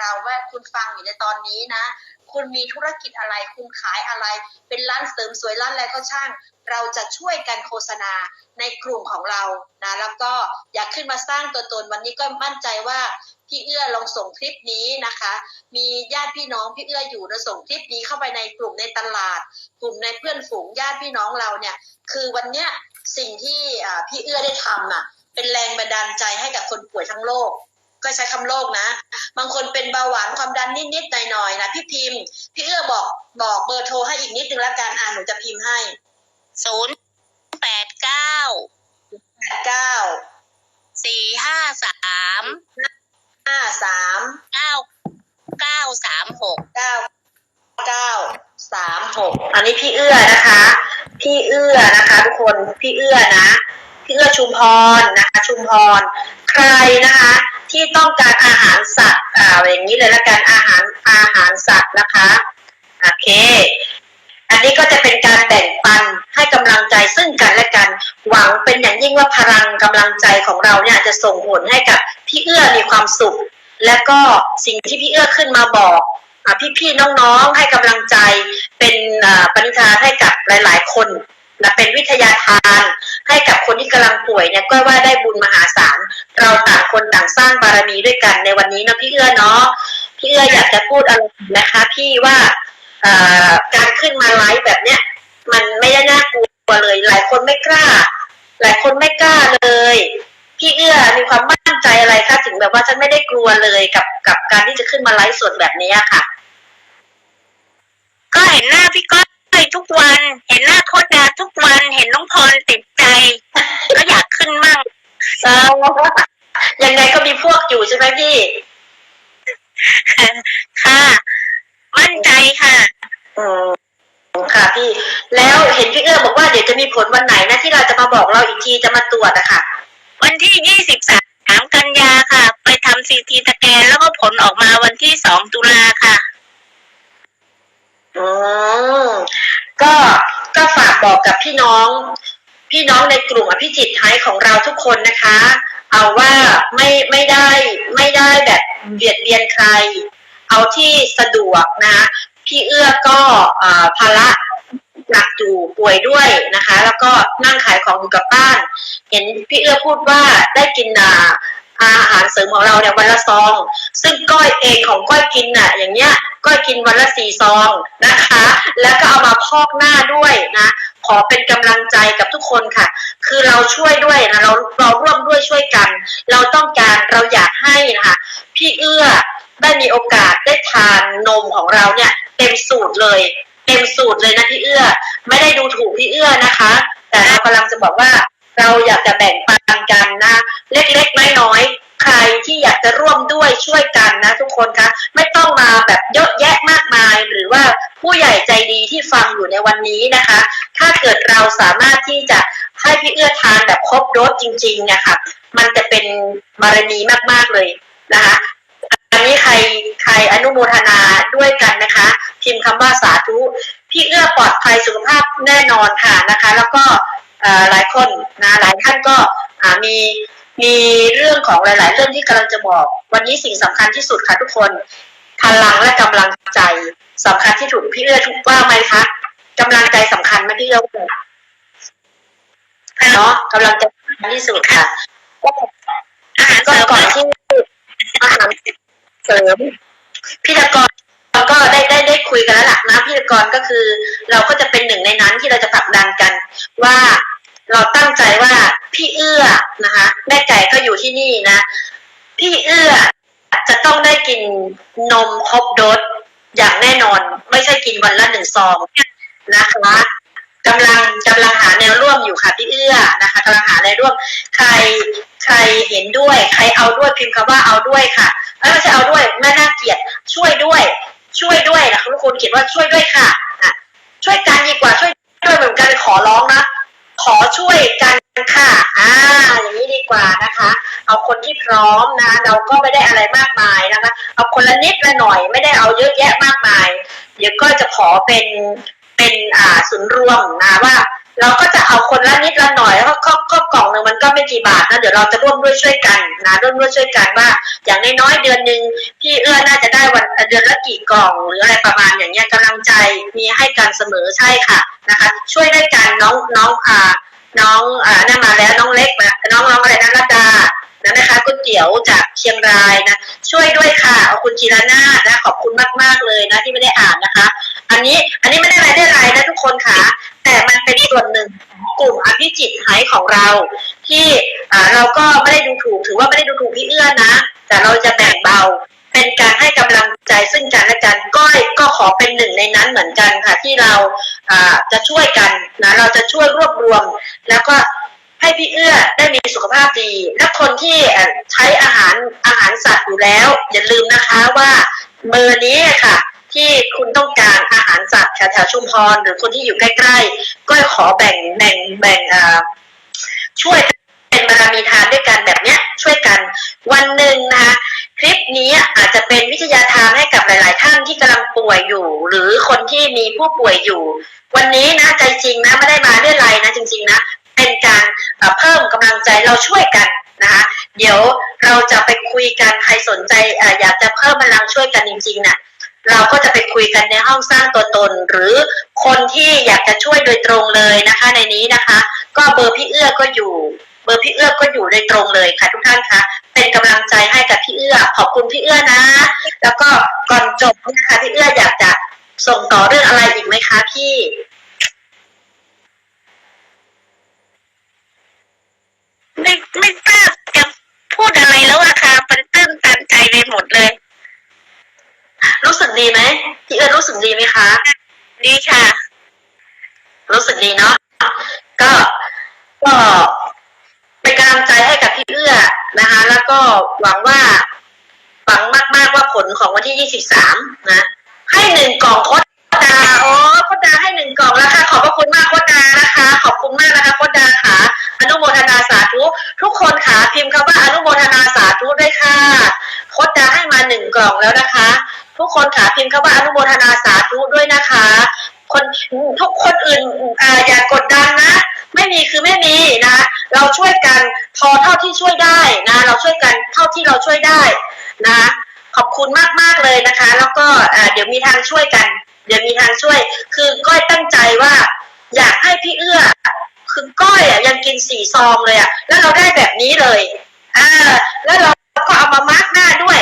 เราว่าคุณฟังอยู่ในตอนนี้นะ คุณมีธุรกิจอะไร คุณขายอะไร เป็นร้านเสริมสวยร้านอะไรก็ช่าง เราจะช่วยกันโฆษณาในกลุ่มของเรานะแล้วก็อยากขึ้นมาสร้างตัวตนวันนี้ก็มั่นใจว่าพี่เอื้อลองส่งคลิปนี้นะคะ มีญาติพี่น้องพี่เอื้ออยู่นะส่งคลิปนี้เข้าไปในกลุ่มในตลาด กลุ่มในเพื่อนฝูงญาติพี่น้องเราเนี่ย คือวันเนี้ยสิ่งที่พี่เอื้อได้ทำอะเป็นแรงบันดาลใจให้กับคนป่วยทั้งโลก ก็ใช้คำโลกนะ บางคนเป็นเบาหวานความดันนิดๆหน่อยๆนะพี่พิมพ์ พี่เอื้อบอกบอกเบอร์โทรให้อีกนิดนึงละกันอ่าหนูจะพิมพ์ให้ศูนย์แปดเก้าแปดเก้าสี่ห้าสามห้าสามเก้าเก้าสามหกเก้าเก้าสามหกอันนี้พี่เอื้อนะคะ พี่เอื้อนะคะ ทุกคนพี่เอื้อนะพี่เอื้อชุมพรนะคะ ชุมพร ใครนะคะ ที่ต้องการอาหารสัตว์อ่าอย่างนี้เลยละกันอาหารอาหารสัตว์นะคะโอเค อันนี้ก็จะเป็นการแบ่งปันให้กำลังใจซึ่งกันและกัน หวังเป็นอย่างยิ่งว่าพลังกำลังใจของเราเนี่ยจะส่งผลให้กับพี่เอื้อมีความสุข และก็สิ่งที่พี่เอื้อขึ้นมาบอกอ่พี่ๆน้องๆให้กำลังใจเป็นอ่าปณิธานให้กับหลาย ๆ คนนะเป็นวิทยาทาน ให้กับคนที่กำลังป่วยเนี่ยก็ว่าได้บุญมหาศาล เราต่างคนต่างสร้างบารมีด้วยกันในวันนี้นะพี่เอื้อเนาะพี่เอื้ออยากจะพูดอะไรนะคะ พี่ว่าการขึ้นมาไลฟ์แบบเนี้ยมันไม่ได้น่ากลัวเลย หลายคนไม่กล้า หลายคนไม่กล้าเลยพี่เอื้อมีความมั่นใจอะไรคะถึงแบบว่าฉันไม่ได้กลัวเลยกับกับการที่จะขึ้นมาไลฟ์สดแบบนี้ค่ะ ก็เห็นหน้าพี่ก้อย ทุกวัน เห็นหน้าโคตรดาทุกวัน เห็นน้องพรติดใจ ก็อยากขึ้นมั่งเออยังไงก็มีพวกอยู่ใช่ไหมพี่ ค่ะ มั่นใจค่ะอืมค่ะพี่ แล้วเห็นพี่เอื้อบอกว่าเดี๋ยวจะมีผลวันไหนนะที่เราจะมาบอกเราอีกทีจะมาตรวจอะค่ะ วันที่ยี่สิบสามกันยาค่ะ ไปทำซีทีสแกนแล้วก็ผลออกมาวันที่สองตุลาค่ะ อืม ก็ก็ฝากบอกกับพี่น้อง พี่น้องในกลุ่มอภิจิตไทยของเราทุกคนนะคะ เอาว่าไม่ไม่ได้ไม่ได้แบบเบียดเบียนใคร เอาที่สะดวกนะพี่เอื้อก็อ่าภาระหนักอยู่ป่วยด้วยนะคะ แล้วก็นั่งขายของอยู่กับบ้าน เห็นพี่เอื้อพูดว่าได้กิน อาอาหารเสริมของเราเนี่ยวันละซอง ซึ่งก้อยเองของก้อยกินน่ะอย่างเงี้ยก้อยกินวันละสี่ซองนะคะ แล้วก็เอามาพอกหน้าด้วยนะ ขอเป็นกำลังใจกับทุกคนค่ะ คือเราช่วยด้วยนะเราเราร่วมด้วยช่วยกัน เราต้องการเราอยากให้นะคะพี่เอื้อได้มีโอกาสได้ทานนมของเราเนี่ยเต็มสูตรเลยเต็มสูตรเลยนะพี่เอื้อ ไม่ได้ดูถูกพี่เอื้อนะคะ แต่เรากำลังจะบอกว่า เราอยากจะแบ่งปันกันนะ เล็กๆน้อยๆใครที่อยากจะร่วมด้วยช่วยกันนะ ทุกคนคะไม่ต้องมาแบบเยอะแยะมากมาย หรือว่าผู้ใหญ่ใจดีที่ฟังอยู่ในวันนี้นะคะ ถ้าเกิดเราสามารถที่จะให้พี่เอื้อทานแบบครบโดสจริงๆเนี่ยค่ะมันจะเป็นบารมีมากๆเลยนะคะอันนี้ใครใครอนุโมทนาด้วยกันนะคะ พิมพ์คำว่าสาธุพี่เอื้อปลอดภัยสุขภาพแน่นอนค่ะนะคะ แล้วก็ หลายคนนะหลายท่านก็อ่ามีมีเรื่องของหลาย ๆ เรื่องที่กำลังจะบอก วันนี้สิ่งสำคัญที่สุดค่ะทุกคนพลังและกำลังใจสำคัญที่ถูกพี่เอื้อทุกว่าไหมคะกำลังใจสำคัญไหมพี่เอื้อเนาะกำลังใจสำคัญที่สุดค่ะก็ก่อนที่อาหารเสริมพิธีกรเราก็ได้ได้ได้คุยกันแล้วล่ะนะพิธีกรก็คือ เราก็จะเป็นหนึ่งในนั้นที่เราจะผลักดันกัน ว่า เราตั้งใจว่าพี่เอื้อนะคะ แม่ไก่ก็อยู่ที่นี่นะ พี่เอื้อจะต้องได้กินนมครบโดสอย่างแน่นอน ไม่ใช่กินวันละหนึ่งซองนะคะกำลังกำลังหาแนวร่วมอยู่ค่ะพี่เอื้อนะคะกำลังหาแนวร่วม ใครใครเห็นด้วย ใครเอาด้วยพิมพ์คำว่าเอาด้วยค่ะไม่ใช่เอาด้วยแม่น่าเกลียดช่วยด้วย ช่วยด้วยนะทุกคนเขียนว่าช่วยด้วยค่ะอะช่วยกันดีกว่าช่วยด้วยเหมือนกันขอร้องนะ ขอช่วยกันค่ะ อ่า อย่างนี้ดีกว่านะคะ เอาคนที่พร้อมนะ เราก็ไม่ได้อะไรมากมายนะคะ เอาคนละนิดละหน่อย ไม่ได้เอาเยอะแยะมากมาย เดี๋ยวก็จะขอเป็น เป็น อ่า ศูนย์รวมนะว่า เราก็จะเอาคนละนิดละหน่อยแล้วก็ก็กล่องหนึ่งมันก็ไม่กี่บาทนะเดี๋ยวเราจะร่วมด้วยช่วยกันนะร่วมด้วยช่วยกันว่า อย่างน้อยๆเดือนหนึ่งพี่เอื้อน่าจะได้วันเดือนละกี่กล่องหรืออะไรประมาณอย่างเงี้ยกำลังใจมีให้กันเสมอใช่ค่ะนะคะ ช่วยด้วยกันน้องน้องอ่าน้องอ่านั่นมาแล้วน้องเล็กมาน้องน้องอะไรนะรัตดานะนะคะก๋วยเตี๋ยวจากเชียงรายนะ ช่วยด้วยค่ะเอาคุณจีรนานะขอบคุณมากๆเลยนะที่ไม่ได้อ่านนะคะ อันนี้อันนี้ไม่ได้ไรได้ไรนะทุกคนค่ะแต่มันเป็น ส่วนหนึ่งกลุ่มอภิจิตไฮของเรา ที่เราก็ไม่ได้ดูถูกถือว่าไม่ได้ดูถูกพี่เอื้อนะ แต่เราจะแบ่งเบาเป็นการให้กำลังใจซึ่งกันและกันก้อยก็ขอเป็นหนึ่งในนั้นเหมือนกันค่ะ ที่เราาจะช่วยกันนะเราจะช่วยรวบรวม แล้วก็ให้พี่เอื้อได้มีสุขภาพดี และคนที่ใช้อาหารอาหารสัตว์อยู่แล้ว อย่าลืมนะคะว่าเบอร์นี้ค่ะ ที่คุณต้องการอาหารสัตว์แถวๆชุมพรหรือคนที่อยู่ใกล้ๆ ก็ขอแบ่งแบ่งแบ่งช่วยเป็นบารมีทานด้วยกันแบบเนี้ยช่วยกันวันหนึ่งนะคะคลิปนี้อาจจะเป็นวิทยาทานให้กับหลาย ๆ ท่านที่กำลังป่วยอยู่ หรือคนที่มีผู้ป่วยอยู่ วันนี้นะใจจริงนะไม่ได้มาเรื่อยไรนะจริง ๆ นะ เป็นการเพิ่มกำลังใจเราช่วยกันนะคะเดี๋ยวเราจะไปคุยกันใครสนใจอยากจะเพิ่มพลังช่วยกันจริงๆน่ะ เราก็จะไปคุยกันในห้องสร้างตัวตน หรือคนที่อยากจะช่วยโดยตรงเลยนะคะ ในนี้นะคะ ก็เบอร์พี่เอื้อก็อยู่เบอร์พี่เอื้อก็อยู่โดยตรงเลยค่ะ ทุกท่านคะเป็นกำลังใจให้กับพี่เอื้อขอบคุณพี่เอื้อนะ แล้วก็ก่อนจบนะคะพี่เอื้ออยากจะส่งต่อเรื่องอะไรอีกไหมคะพี่ ไม่ไม่ทราบจะพูดอะไรแล้วอะค่ะมันตื้นตันใจไปหมดเลย รู้สึก ดีไหมพี่เอื้อรู้สึกดีไหมคะ ดีค่ะ รู้สึกดีเนาะก็ก็เป็นกำลังใจให้กับพี่เอื้อนะคะ แล้วก็หวังว่าหวังมากๆว่าผลของวันที่23นะ ให้หนึ่งกล่องโคดดาโอ้โคดดาให้หนึ่งกล่องแล้วค่ะขอบพระคุณมากโคดดานะคะ ขอบคุณมากนะคะโคดดาค่ะอนุโมทนาสาธุทุกคนค่ะพิมพ์คำว่าอนุโมทนาสาธุด้วยค่ะโคดดาให้มาหนึ่งกล่องแล้วนะคะ ทุกคนค่ะพิมพ์คำว่าอนุโมทนาสาธุด้วยนะคะ คนทุกคนอื่นอ่าอย่ากดดันนะ ไม่มีคือไม่มีนะเราช่วยกันพอเท่าที่ช่วยได้นะ เราช่วยกันเท่าที่เราช่วยได้นะขอบคุณมากมากๆเลยนะคะ แล้วก็เดี๋ยวมีทางช่วยกัน เดี๋ยวมีทางช่วย คือก้อยตั้งใจว่า อยากให้พี่เอื้อ คือก้อยอะยังกินสี่ซองเลยอะแล้วเราได้แบบนี้เลยอ่าแล้วเราก็เอามามาร์กหน้าด้วย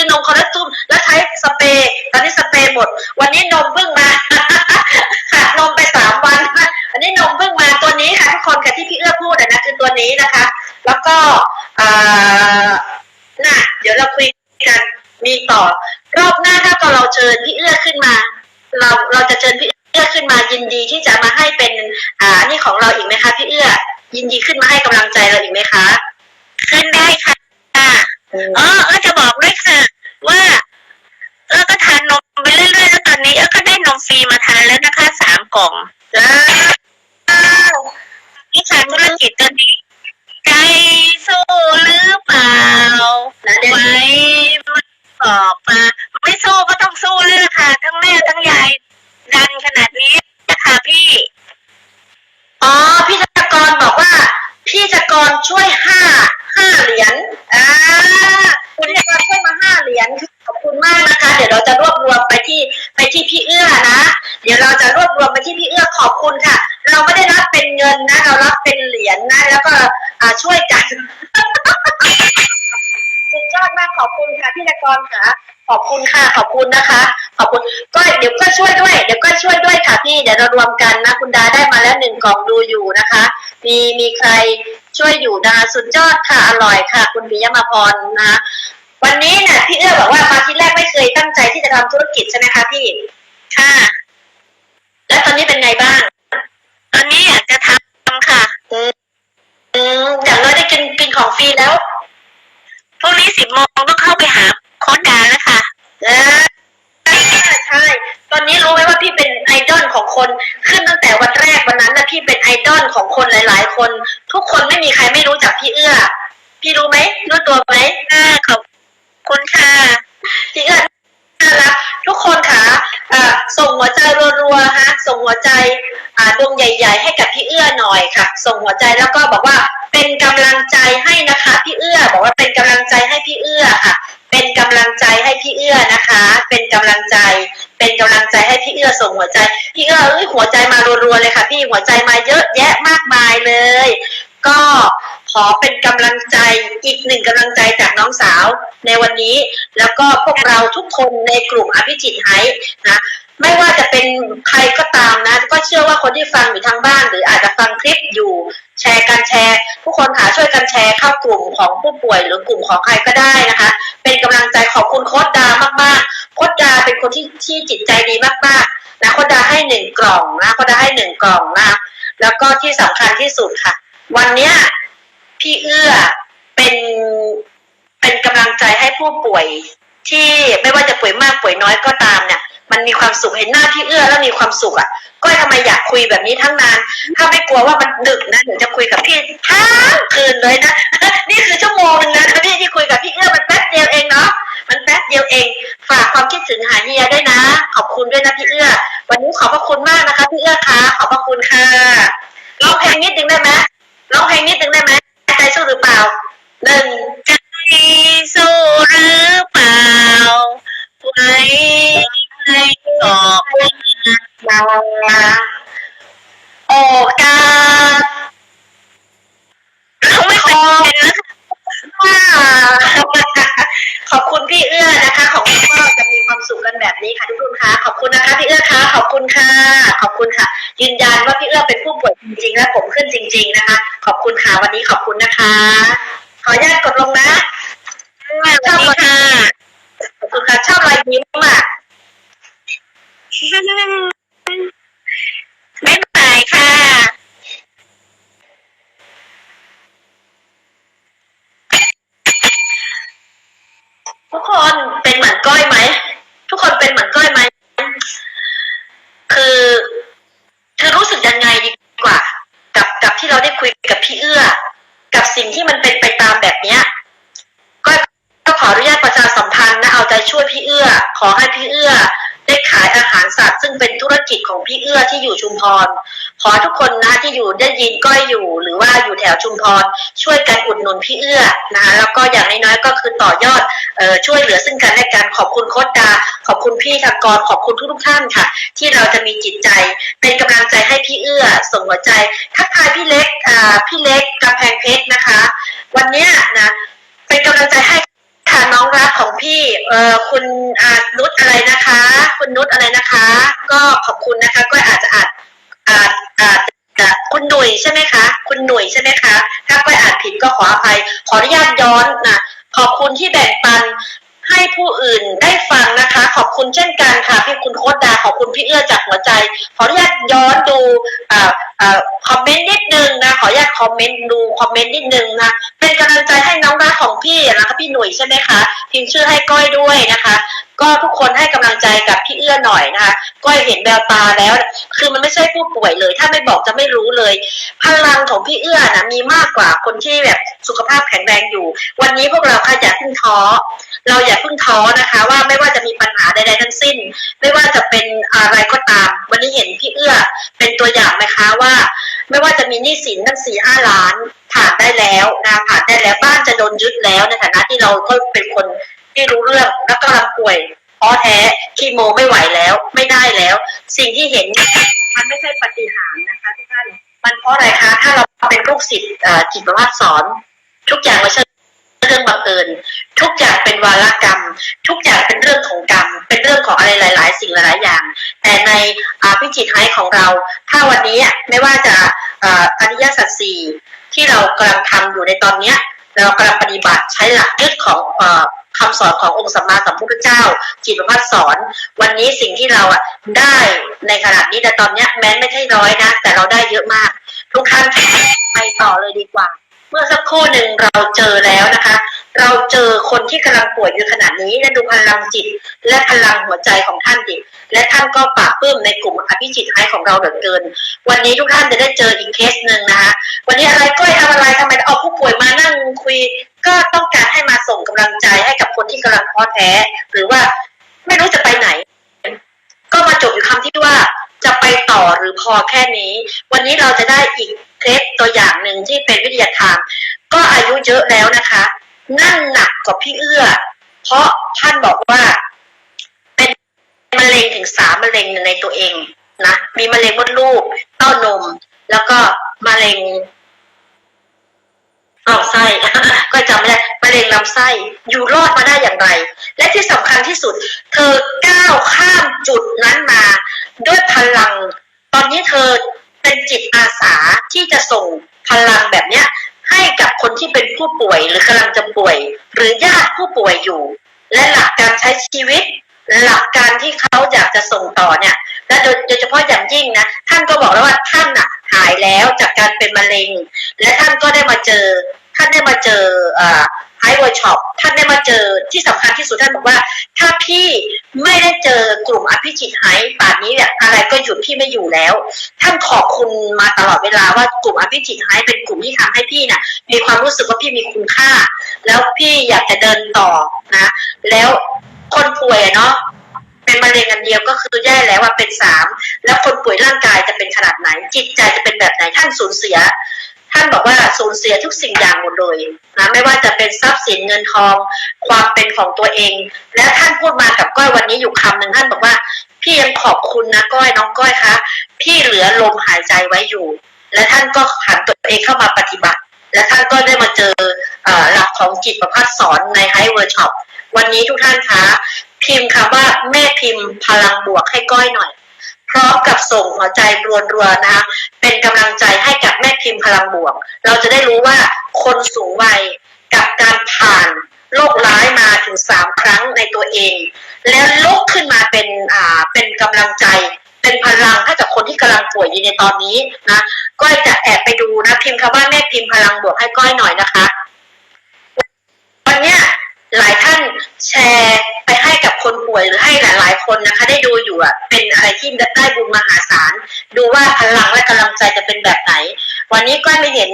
คือนมคอเลสเตอรอลแล้วใช้สเปรย์ตอนนี้สเปรย์หมด วันนี้นมเพิ่งมาขาดนมไปสามวันอันนี้นมเพิ่งมาตัวนี้ค่ะทุกคนค่ะที่พี่เอื้อพูดอะนะคือตัวนี้นะคะ แล้วก็อ่าน่ะเดี๋ยวเราคุยกันมีต่อ รอบหน้าถ้าก็เราเชิญพี่เอื้อขึ้นมา เราเราจะเชิญพี่เอื้อขึ้นมายินดีที่จะมาให้เป็นอ่านี่ของเราอีกไหมคะพี่เอื้อยินดีขึ้นมาให้กำลังใจเราอีกไหมคะ ขึ้นได้ค่ะอ๋อเออจะบอกด้วยค่ะ ว่าเออก็ทานนมไปเรื่อยๆแล้วตอนนี้เออก็ได้นมฟรีมาทานแล้วนะคะสามกล่องจ้านี่ค่ะธุรกิจตัวนี้ใจสู้หรือเปล่านะเดี๋ยวไว้มันบอกมาไม่สู้ก็ต้องสู้เลยค่ะทั้งแม่ทั้งยาย คุณค่ะ ขอบคุณนะคะ ขอบคุณ ก็เดี๋ยวก็ช่วยด้วย เดี๋ยวก็ช่วยด้วยค่ะพี่ เดี๋ยวเรารวมกันนะ คุณดาได้มาแล้วหนึ่งกล่องดูอยู่นะคะ มีมีใครช่วยอยู่นะคะสุดยอดค่ะ อร่อยค่ะ คุณปิยมาพรนะคะวันนี้เนี่ยพี่เอื้อบอกว่ามาที่แรกไม่เคยตั้งใจที่จะทำธุรกิจใช่ไหมคะพี่ ค่ะ แล้วตอนนี้เป็นไงบ้าง ตอนนี้อยากจะทำค่ะ อืมอย่างน้อยได้กินกินของฟรีแล้วพรุ่งนี้สิบโมงต้องเข้าไปหาโค้ดดาแล้วค่ะ อ่าใช่ ตอนนี้รู้ไหมว่าพี่เป็นไอดอลของคน ขึ้นตั้งแต่วันแรกวันนั้นนะพี่เป็นไอดอลของคนหลาย ๆ คน ทุกคนไม่มีใครไม่รู้จักพี่เอื้อ พี่รู้ไหมรู้ตัวไหมค่ะขอบคุณค่ะพี่เอื้อน่ารักทุกคนค่ะอ่าส่งหัวใจรัวๆฮะส่งหัวใจอ่าดวงใหญ่ ๆ ให้กับพี่เอื้อหน่อยค่ะ ส่งหัวใจแล้วก็บอกว่าเป็นกำลังใจให้นะคะ พี่เอื้อ บอกว่าเป็นกำลังใจให้พี่เอื้อค่ะ เป็นกำลังใจให้พี่เอื้อนะคะ เป็นกำลังใจ เป็นกำลังใจให้พี่เอื้อส่งหัวใจ พี่เอื้อเอ้ยหัวใจมารัวๆเลยค่ะ พี่หัวใจมาเยอะแยะมากมายเลย ก็ขอเป็นกำลังใจอีกหนึ่งกำลังใจจากน้องสาวในวันนี้ แล้วก็พวกเราทุกคนในกลุ่มอภิจิตไฮนะไม่ว่าจะเป็นใครก็ตามนะ ก็เชื่อว่าคนที่ฟังอยู่ทางบ้าน หรืออาจจะฟังคลิปอยู่ แชร์กันแชร์ทุกคนค่ะช่วยกันแชร์เข้ากลุ่มของผู้ป่วยหรือกลุ่มของใครก็ได้นะคะ เป็นกำลังใจขอบคุณโค้ดดามากๆ โค้ดดาเป็นคนที่ที่จิตใจดีมากๆนะโค้ดดาให้หนึ่งกล่องนะโค้ดดาให้หนึ่งกล่องนะแล้วก็ที่สำคัญที่สุดค่ะ วันเนี้ยพี่เอื้อเป็นเป็นกำลังใจให้ผู้ป่วยที่ไม่ว่าจะป่วยมากป่วยน้อยก็ตามเนี่ย มันมีความสุขเห็นหน้าพี่เอื้อแล้วมีความสุขอะก็ทำไมอยากคุยแบบนี้ทั้งนาน ถ้าไม่กลัวว่ามันดึกนะเดี๋ยวจะคุยกับพี่ทั้งคืนเลยนะนี่คือชั่วโมงหนึงนะที่ที่คุยกับพี่เอื้อมันแป๊บเดียวเองเนาะมันแป๊บเดียวเอง ฝากความคิดถึงหาเฮียด้วยนะ ขอบคุณด้วยนะพี่เอื้อ วันนี้ขอบพระคุณมากนะคะพี่เอื้อคะขอบพระคุณค่ะร้องเพลงนิดนึงได้ไหมร้องเพลงนิดนึงได้ไหมใจสู้หรือเปล่าหนึ่งจสู้หรือเปล่า ไว้ให้บอก มาโอกาส เราไม่เป็นนะคะ ว่าขอบคุณพี่เอื้อนะคะขอบคุณก็จะมีความสุขกันแบบนี้ค่ะทุกคนคะขอบคุณนะคะพี่เอื้อคะขอบคุณค่ะ ขอบคุณค่ะ ยืนยันว่าพี่เอื้อเป็นผู้ป่วยจริงๆ และผมขึ้นจริง ๆนะคะ ขอบคุณค่ะวันนี้ขอบคุณนะคะ ขออนุญาตกดลงนะ สวัสดีค่ะ ขอบคุณค่ะชอบรอยยิ้มอะ บ๊ายบายค่ะ ทุกคนเป็นเหมือนก้อยไหมทุกคนเป็นเหมือนก้อยไหมคือคือรู้สึกยังไงดีกว่า กับกับที่เราได้คุยกับพี่เอื้อ กับสิ่งที่มันเป็นไปตามแบบเนี้ย ก็ก็ขออนุญาตประชาสัมพันธ์นะเอาใจช่วยพี่เอื้อ ขอให้พี่เอื้อ ได้ขายอาหารสัตว์ ซึ่งเป็นธุรกิจของพี่เอื้อที่อยู่ชุม พร ขอทุกคนนะที่อยู่ได้ยินก้อยอยู่ หรือว่าอยู่แถวชุมพร ช่วยกันอุดหนุนพี่เอื้อนะคะแล้วก็อย่างน้อยๆก็คือต่อยอดออช่วยเหลือซึ่งกันและกันขอบคุณโคตดา ขอบคุณพี่ธกรขอบคุณทุกๆท่านค่ะ ที่เราจะมีจิตใจ เป็นกำลังใจให้พี่เอื้อส่งหัวใจ ทักทายพี่เล็กพี่เล็กกำแพงเพชรนะคะ วันนี้นะเป็นกำลังใจให้ค่ะน้องรักของพี่เอ่อคุณนุชอะไรนะคะ คุณนุชอะไรนะคะ ก็ขอบคุณนะคะก็อาจจะอาจ อาจอาจจะคุณหนุ่ยใช่ไหมคะ คุณหนุ่ยใช่ไหมคะ ถ้าก้อยอ่านผิดก็ขออภัย ขออนุญาตย้อนนะขอบคุณที่แบ่งปันให้ผู้อื่นได้ฟังนะคะ ขอบคุณเช่นกันค่ะพี่คุณโคตดาขอบคุณพี่เอื้อจากหัวใจ ขออนุญาตย้อนดูอ่าอ่าคอมเมนต์นิดนึงนะขออนุญาตคอมเมนต์ดูคอมเมนต์นิดนึงนะเป็นกำลังใจให้น้องรักของพี่นะคะพี่หนุ่ยใช่ไหมคะพิมพ์ชื่อให้ก้อยด้วยนะคะ ก็ทุกคนให้กำลังใจกับพี่เอื้อหน่อยนะคะก้อยเห็นแววตาแล้ว คือมันไม่ใช่ผู้ป่วยเลย ถ้าไม่บอกจะไม่รู้เลย พลังของพี่เอื้อนะมีมากกว่าคนที่แบบสุขภาพแข็งแรงอยู่ วันนี้พวกเราค่ะอย่าเพิ่งท้อเราอย่าเพิ่งท้อนะคะ ว่าไม่ว่าจะมีปัญหาใดๆทั้งสิ้น ไม่ว่าจะเป็นอะไรก็ตาม วันนี้เห็นพี่เอื้อเป็นตัวอย่างไหมคะว่า ไม่ว่าจะมีหนี้สินตั้งสี่ห้าล้านผ่านได้แล้วนะผ่านได้แล้วบ้านจะโดนยึดแล้วในฐานะที่เราก็เป็นคน ที่รู้เรื่องแล้วก็กำลังป่วยท้อแท้คีโมไม่ไหวแล้ว ไม่ได้แล้ว สิ่งที่เห็นนี่มันไม่ใช่ปฏิหารนะคะทุกท่านมันเพราะอะไรคะถ้าเราเป็นลูกศิษย์จิตวิทยาสอน ทุกอย่างไม่ใช่เรื่องบังเอิญทุกอย่างเป็นวาระกรรม ทุกอย่างเป็นเรื่องของกรรม เป็นเรื่องของอะไรหลาย ๆ สิ่งหลาย ๆ อย่าง แต่ในพิจิตไฮของเรา ถ้าวันนี้ไม่ว่าจะอริยสัจสี่ที่เรากำลังทำอยู่ในตอนเนี้ยเรากำลังปฏิบัติใช้หลักยึดของ คำสอนขององค์สัมมาสัมพุทธเจ้าจิตวิพัฒน์สอน วันนี้สิ่งที่เราอะได้ในขณะนี้แต่ตอนเนี้ยแม้ไม่ใช่ร้อยนะ แต่เราได้เยอะมาก ทุกท่านไปต่อเลยดีกว่า เมื่อสักครู่หนึ่งเราเจอแล้วนะคะ เราเจอคนที่กำลังป่วยอยู่ขณะนี้และดูพลังจิต และพลังหัวใจของท่านดิและท่านก็ปาบปลื้มในกลุ่มอภิจิตไฮของเราเหลือเกิน วันนี้ทุกท่านจะได้เจออีกเคสหนึ่งนะคะวันนี้อะไรก้อยทำอะไรทำไมเอาผู้ป่วยมานั่งคุย ก็ต้องการให้มาส่งกำลังใจให้กับคนที่กำลังท้อแท้ หรือว่าไม่รู้จะไปไหน ก็มาจบอยู่คำที่ว่าจะไปต่อหรือพอแค่นี้ วันนี้เราจะได้อีกเคสตัวอย่างหนึ่งที่เป็นวิทยาทานก็อายุเยอะแล้วนะคะ นั่งหนักกว่าพี่เอื้อ เพราะท่านบอกว่า เป็นมะเร็งถึงสามมะเร็งในตัวเองนะมีมะเร็งมดลูกเต้านม แล้วก็มะเร็งลำไส้ก็จำไม่ได้มะเร็ง ลำไส้อยู่รอดมาได้อย่างไร และที่สำคัญที่สุด เธอก้าวข้ามจุดนั้นมาด้วยพลัง ตอนนี้เธอเป็นจิตอาสาที่จะส่งพลังแบบเนี้ยให้กับคนที่เป็นผู้ป่วยหรือกำลังจะป่วย หรือญาติผู้ป่วยอยู่ และหลักการใช้ชีวิต หลักการที่เขาอยากจะส่งต่อเนี่ย และโดยเฉพาะอย่างยิ่งนะ ท่านก็บอกแล้วว่าท่านน่ะหายแล้วจากการเป็นมะเร็ง และท่านก็ได้มาเจอ ท่านได้มาเจอ ไฮเวอร์ช็อปท่านได้มาเจอที่สำคัญที่สุดท่านบอกว่า ถ้าพี่ไม่ได้เจอกลุ่มอภิจิตไฮป่านนี้เนี่ยอะไรก็หยุดพี่ไม่อยู่แล้ว ท่านขอบคุณมาตลอดเวลาว่ากลุ่มอภิจิตไฮเป็นกลุ่มที่ทำให้พี่น่ะมีความรู้สึกว่าพี่มีคุณค่า แล้วพี่อยากจะเดินต่อนะ แล้วคนป่วยเนาะเป็นมะเร็งอันเดียวก็คือแย่แล้วว่าเป็นสามแล้วคนป่วยร่างกายจะเป็นขนาดไหน จิตใจจะเป็นแบบไหนท่านสูญเสีย ท่านบอกว่าสูญเสียทุกสิ่งอย่างหมดเลยนะไม่ว่าจะเป็นทรัพย์สินเงินทอง ความเป็นของตัวเอง และท่านพูดมากับก้อยวันนี้อยู่คำหนึ่งท่านบอกว่า พี่ยังขอบคุณนะก้อยน้องก้อยคะพี่เหลือลมหายใจไว้อยู่ และท่านก็หันตัวเองเข้ามาปฏิบัติ และท่านก็ได้มาเจอหลักของจิตประพัฒสอนในไฮเวิร์ช็อปวันนี้ทุกท่านคะพิมพ์คำว่าแม่พิมพ์พลังบวกให้ก้อยหน่อย พร้อมกับส่งหัวใจรัวๆนะคะเป็นกำลังใจให้กับแม่พิมพ์พลังบวก เราจะได้รู้ว่าคนสูงวัยกับการผ่านโรคร้ายมาถึงสามครั้งในตัวเอง แล้วลุกขึ้นมาเป็นอ่าเป็นกำลังใจ เป็นพลังให้กับคนที่กำลังป่วยอยู่ในตอนนี้นะก้อยจะแอบไปดูนะพิมพ์คำว่าแม่พิมพ์พลังบวกให้ก้อยหน่อยนะคะ วันเนี้ย หลายท่านแชร์ไปให้กับคนป่วยหรือให้หลาย ๆ คนนะคะ ได้ดูอยู่อะเป็นอะไรที่ได้บุญมหาศาล ดูว่าพลังและกำลังใจจะเป็นแบบไหน วันนี้ก้อยไม่เห็น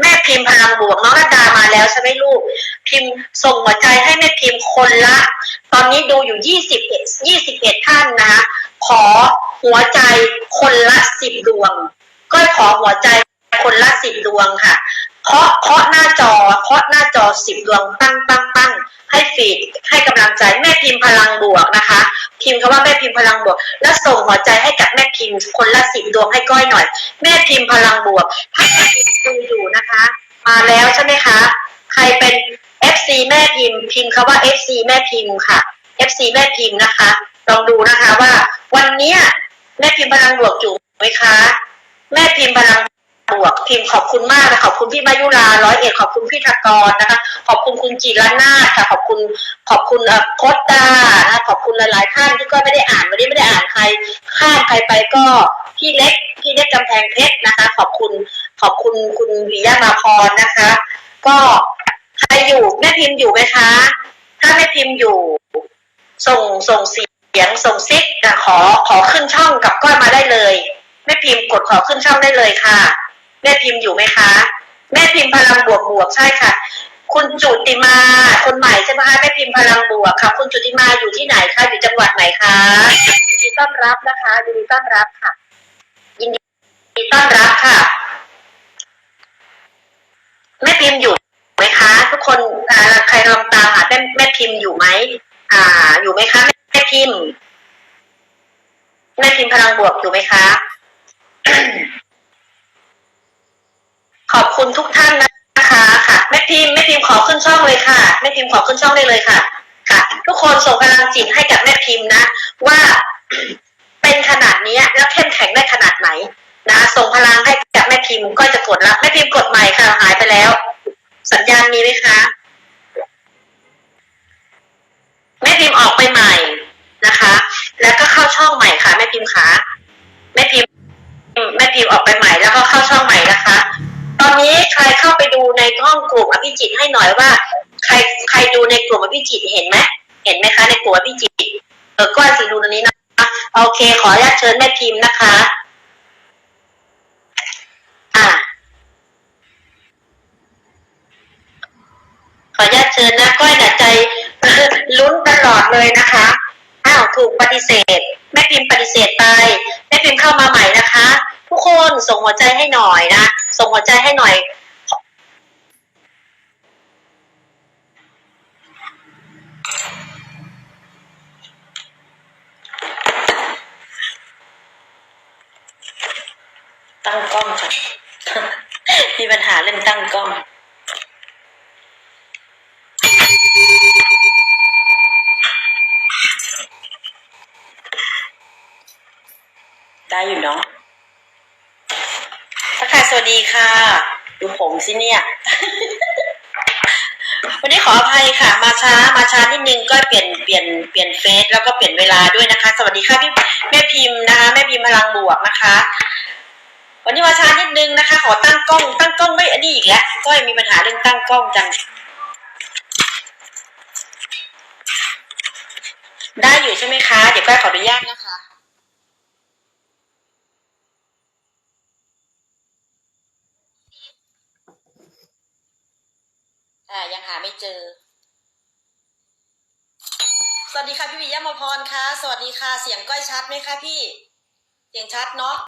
แม่พิมพ์พลังบวกน้องรัตดามาแล้วใช่ไหมลูก พิมพ์ส่งหัวใจให้แม่พิมพ์คนละ ตอนนี้ดูอยู่ยี่สิบเอ็ดยี่สิบเอ็ดท่านนะคะขอหัวใจคนละสิบดวงก้อยขอหัวใจ คนละสิบดวงค่ะเคาะเคาะหน้าจอเคาะหน้าจอสิบดวงตั้งตั้งตั้งให้ฟีดให้กำลังใจแม่พิมพ์พลังบวกนะคะ พิมพ์คำว่าแม่พิมพ์พลังบวก แล้วส่งหัวใจให้กับแม่พิมพ์ คนละสิบดวงให้ก้อยหน่อย แม่พิมพ์พลังบวกถ้าแม่พิมพ์ดูอยู่นะคะ มาแล้วใช่ไหมคะ ใครเป็น FC แม่พิมพ์พิมพ์คำว่า FC แม่พิมพ์ค่ะ FC แม่พิมพ์นะคะลองดูนะคะว่า วันนี้แม่พิมพ์พลังบวกอยู่ไหมคะ แม่พิมพ์พลัง บวกพิมพ์ขอบคุณมากนะขอบคุณพี่มายุราร้อยเอ็ดขอบคุณพี่ธกรนะคะ ขอบคุณคุณจิรนาถค่ะ ขอบคุณขอบคุณโคตดานะคะขอบคุณหลายๆท่านที่ก็ไม่ได้อ่านวันนี้ไม่ได้อ่านใครข้ามใครไปก็พี่เล็กพี่เล็กกำแพงเพชรนะคะ ขอบคุณขอบคุณคุณวิยามาพรนะคะ ก็ใครอยู่แม่พิมพ์อยู่ไหมคะ ถ้าแม่พิมพ์อยู่ ส่งส่งเสียงส่งซิกนะขอขอขึ้นช่องกับก้อยมาได้เลยแม่พิมพ์กดขอขึ้นช่องได้เลยค่ะ แม่พิมพ์อยู่ไหมคะ แม่พิมพ์พลังบวกบวกใช่ค่ะ คุณจุติมาคนใหม่ใช่ไหมคะแม่พิมพ์พลังบวกค่ะ คุณจุติมาอยู่ที่ไหนคะอยู่จังหวัดไหนคะยินดีต้อนรับนะคะยินดีต้อนรับค่ะ ยินดีต้อนรับค่ะ แม่พิมพ์อยู่ไหมคะ ทุกคนอ่าใครลองตามหาแม่แม่พิมพ์อยู่ไหมอ่า อยู่ไหมคะแม่พิมพ์แม่พิมพ์พลังบวกอยู่ไหมคะ ขอบคุณทุกท่านนะคะค่ะ แม่พิมพ์แม่พิมพ์ขอขึ้นช่องเลยค่ะแม่พิมพ์ขอขึ้นช่องได้เลยค่ะ ค่ะ ทุกคนส่งพลังจิตให้กับแม่พิมพ์นะ ว่าเป็นขนาดนี้แล้วเข้มแข็งได้ขนาดไหนนะส่งพลังให้กับแม่พิมพ์ก็จะกดละแม่พิมพ์กดใหม่ค่ะหายไปแล้ว สัญญาณมีไหมคะแม่พิมพ์ออกไปใหม่นะคะ แล้วก็เข้าช่องใหม่ค่ะแม่พิมพ์ขาแม่พิมพ์แม่พิมพ์ออกไปใหม่แล้วก็เข้าช่องใหม่นะคะ อนนี้ใครเข้าไปดูในห้องกลุ่มอภิจิตให้หน่อยว่า ใครใครดูในกลุ่มอภิจิตเห็นไหมเห็นไหมคะ ในกลุ่มอภิจิตเออก้อยสิดูตรงนี้นะคะโอเค ขออนุญาตเชิญแม่พิมพ์นะคะ อ่าขออนุญาตเชิญนะก้อยหน่ะใจลุ้นตลอดเลยนะคะอ้าวถูกปฏิเสธ แม่พิมพ์ปฏิเสธไปแม่พิมพ์เข้ามาใหม่นะคะ ทุกคนส่งหัวใจให้หน่อยนะ ส่งหัวใจให้หน่อย ตั้งกล้องค่ะ มีปัญหาเรื่องตั้งกล้อง ได้อยู่เนาะทักทายสวัสดีค่ะ ดูผมสิเนี่ย วันนี้ข ออภัยค่ะ มาช้ามาช้านิดนึงก็เปลี่ยนเปลี่ยนเปลี่ยนเฟซแล้วก็เปลี่ยนเวลาด้วยนะคะ สวัสดีค่ะพี่แม่พิมพ์นะคะแม่พิมพ์พลังบวกนะคะ วันนี้มาช้านิดนึงนะคะ ขอตั้งกล้อง ตั้งกล้องไม่อันนี้อีกแล้วก้อยมีปัญหาเรื่องตั้งกล้องจังได้อยู่ใช่ไหมคะ เดี๋ยวก้อยขออนุญาตนะคะ อ่ายังหาไม่เจอ สวัสดีค่ะพี่วิยมพรค่ะ สวัสดีค่ะ เสียงก้อยชัดไหมคะพี่ เสียงชัดเนาะ